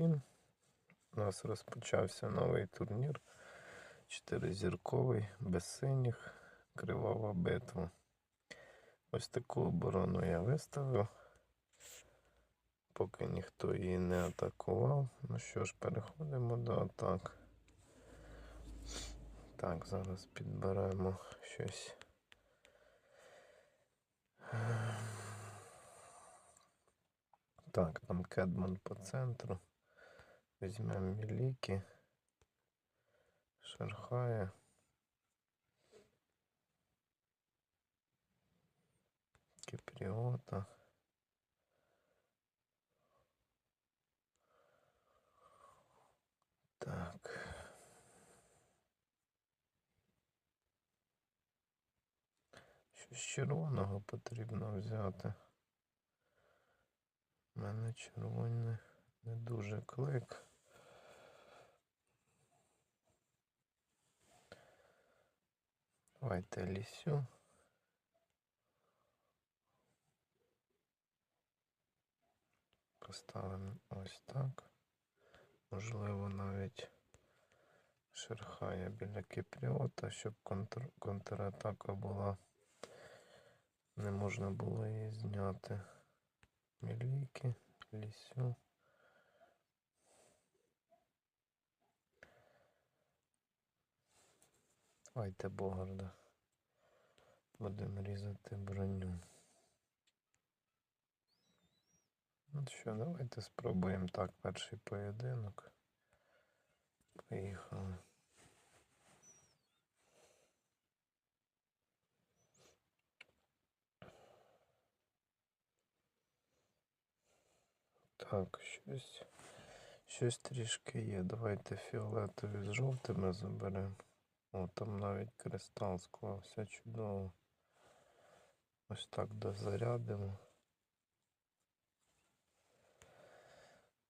7. У нас розпочався новий турнір. Чотиризірковий, без синіх, кривава битва. Ось таку оборону я виставив. Поки ніхто її не атакував. Ну що ж, переходимо до атак. Так, зараз підберемо щось. Так, там Кедман по центру. Візьмемо Міліки. Шерхая. Кіпріота. Так. Щось червоного потрібно взяти. У мене червоний не дуже клик. Давайте лісю. Поставимо ось так. Можливо, навіть шерхає біля кіпріота, щоб контр... контратака була. Не можна було її зняти. Міліки, лісю. Давайте Богарда. Будемо різати броню. Ну що, давайте спробуємо так перший поєдинок. Поїхали. Так, щось. Щось трішки є. Давайте фіолетові з жовтими заберемо. О, там навіть кристал склався чудово. Ось так дозарядимо.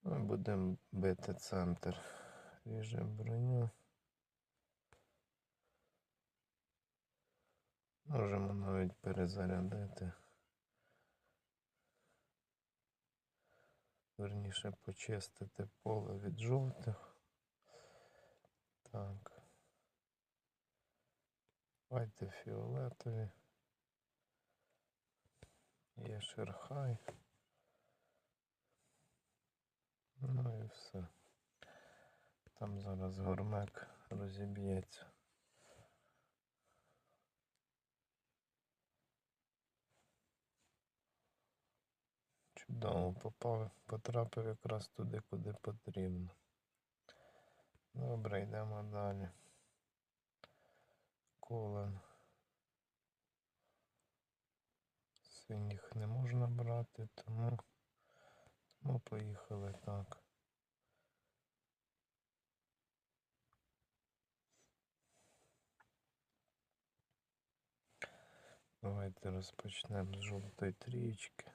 Ми будемо бити центр. Ріжемо броню. Можемо навіть перезарядити. Верніше почистити поле від жовтих. Так. Давайте фіолетові. Є шерхай. Ну і все. Там зараз гормек розіб'ється. Чудово попав, потрапив якраз туди, куди потрібно. Добре, йдемо далі. Колен. Синіх не можна брати, тому, тому поїхали так. Давайте розпочнемо з жовтої трієчки.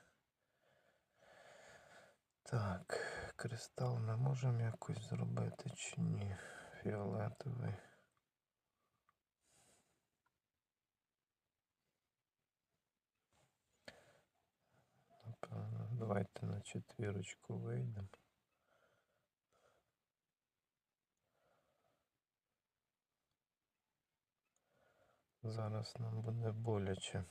Так, кристал ми можемо якось зробити чи ні? Фіолетовий. Давайте на четвірочку вийдемо. Зараз нам буде боляче.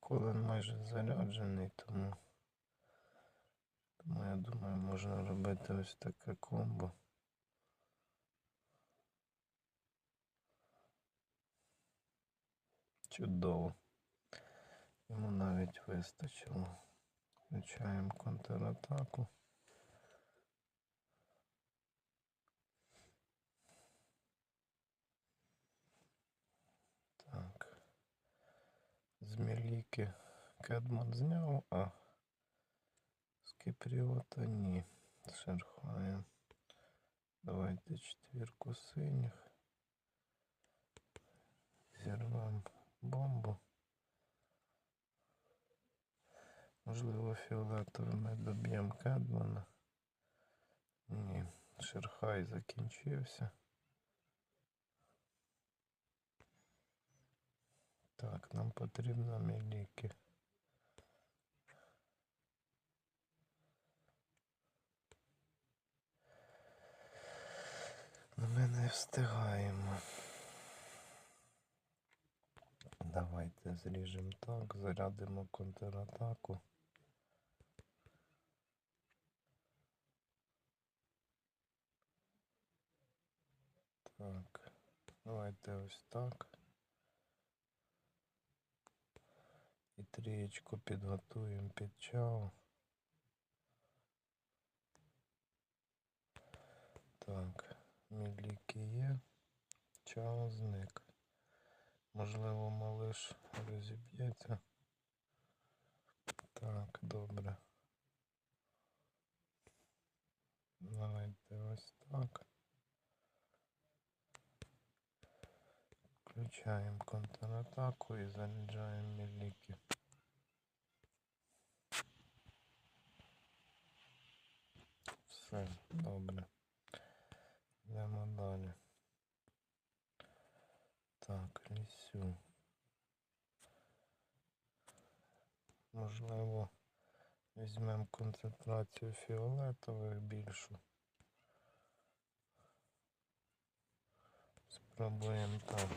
Колен майже заряджений, тому, тому я думаю, можна робити ось таке комбо. Чудово. Йому навіть вистачило. Включаємо контратаку. Так. З Міліки Кедман зняв, а з Кіпріота ні. Шерхаємо. Давайте четвірку синіх. Зірвемо бомбу. Можливо, фіолетовим ми доб'ємо Кедмана. Ні, Шерхай закінчився. Так, нам потрібно міліки. Ну, ми не встигаємо. Давайте зріжемо так, зарядимо контратаку. Так, давайте ось так. І трієчку підготуємо під чао. Так, міліки є. Чао зник. Можливо, малиш розіб'ється. Так, добре. Давайте ось так. Включаємо контратаку і заряджаємо міліки. Все, добре. Йдемо далі. Так, лісю. Можливо, візьмемо концентрацію фіолетових більшу. Спробуємо так.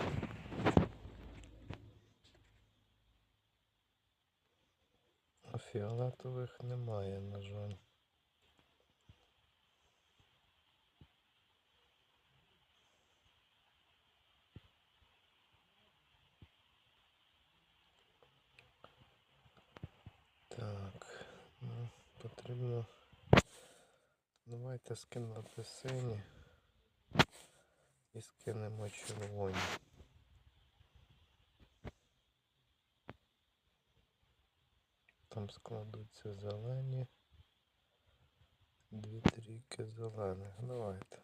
А фіолетових немає, на жаль. Так, ну, потрібно. Давайте скинути сині і скинемо червоні. Там складуться зелені. Дві трійки зелених. Давайте.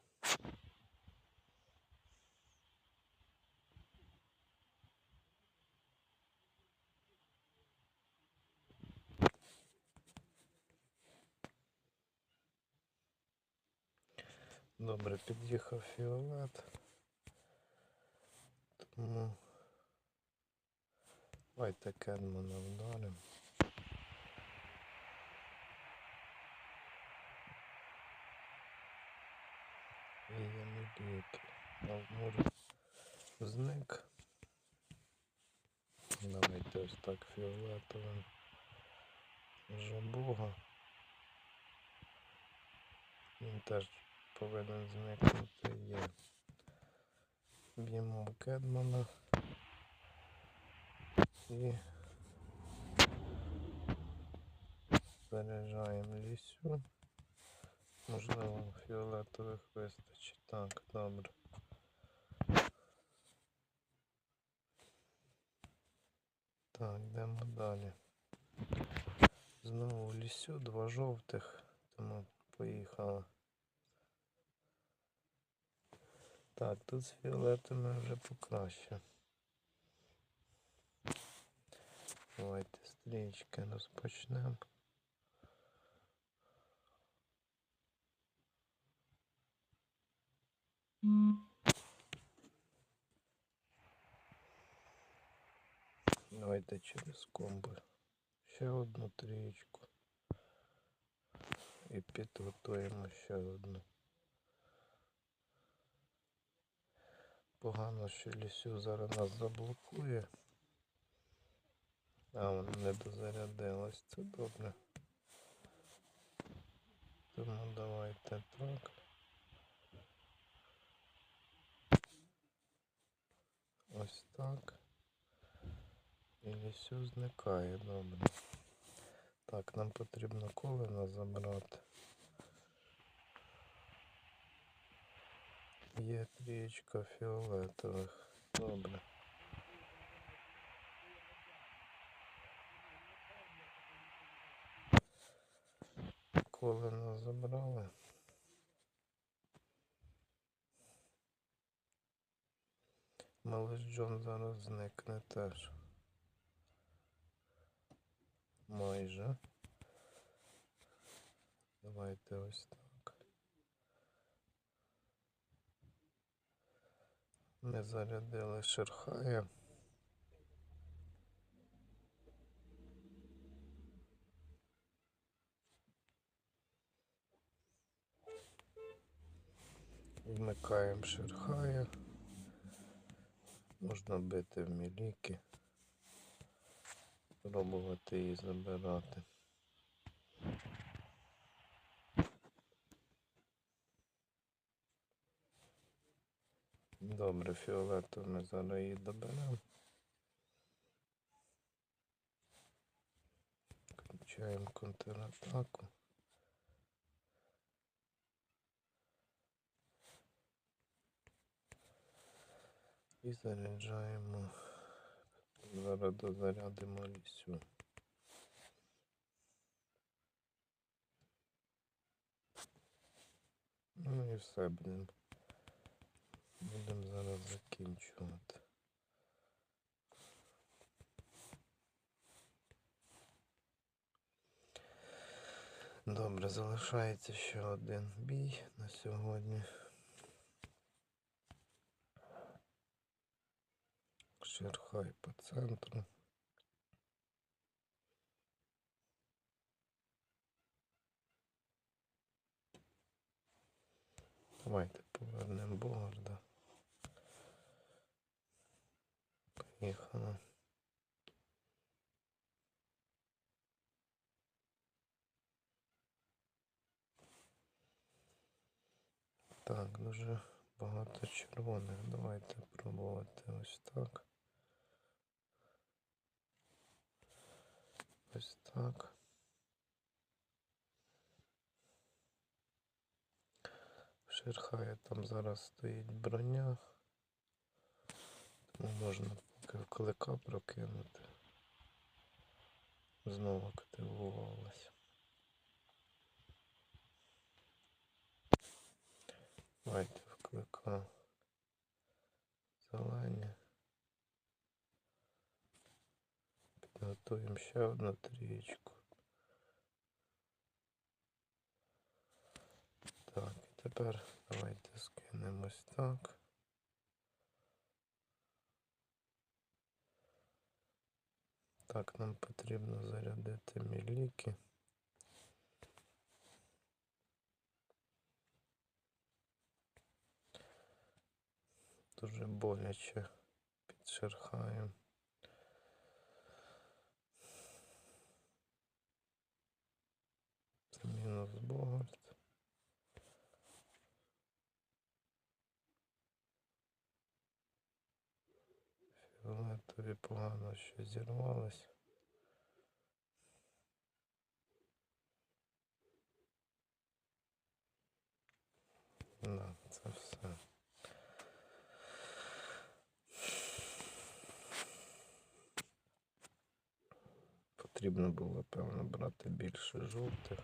Добре, під'їхав фіолет. Тому давайте кедмана вдаримо. І я не ліки. А в морі зник. Давайте ось так фіолетовим жабуга. Він теж повинен зникнути є. Б'ємо Кедмана і заряджаємо лісю. Можливо, фіолетових вистачить. Так, добре. Так, йдемо далі. Знову лісю, два жовтих, тому поїхала. Так, тут з фіолетами вже покраще. Давайте стрічки розпочнемо. Давайте через комби. Ще одну трієчку. І підготуємо ще одну. Погано, що лісю зараз нас заблокує. А, вона не дозарядилась, це добре. Тому давайте так. Ось так. І лісю зникає, добре. Так, нам потрібно колена забрати. Є трієчка фіолетових. Добре. Колена забрали. Малиш Джон зараз зникне теж. Майже. Давайте ось так. Ми зарядили шерхая. Вмикаємо шерхая. Можна бити в міліки. Пробувати її забирати. Добре, фіолетову ми зараз її доберемо. Включаємо контратаку. І заряджаємо. Зараз дозарядимо лісю. Ну і все будемо. Будемо зараз закінчувати. Добре, залишається ще один бій на сьогодні. Шерхай по центру. Давайте повернемо Богарда. Поїхали. Так, дуже багато червоних. Давайте пробувати ось так. Ось так. В Шерхая там зараз стоїть броня. Тому можна поки клика прокинути. Знову активувалась. Давайте вклика зелені. Підготуємо ще одну трієчку. Так, і тепер давайте скинемо ось так. Так, нам потрібно зарядити міліки. Дуже боляче під шерхаєм. Це мінус Богарт. Фіолетові погано що зірвалось. Да, це все. Потрібно було, певно, брати більше жовтих.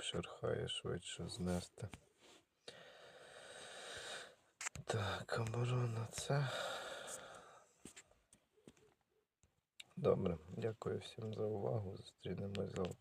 Щоб шерхає швидше знести. Так, оборона це. Добре, дякую всім за увагу. Зустрінемось завтра.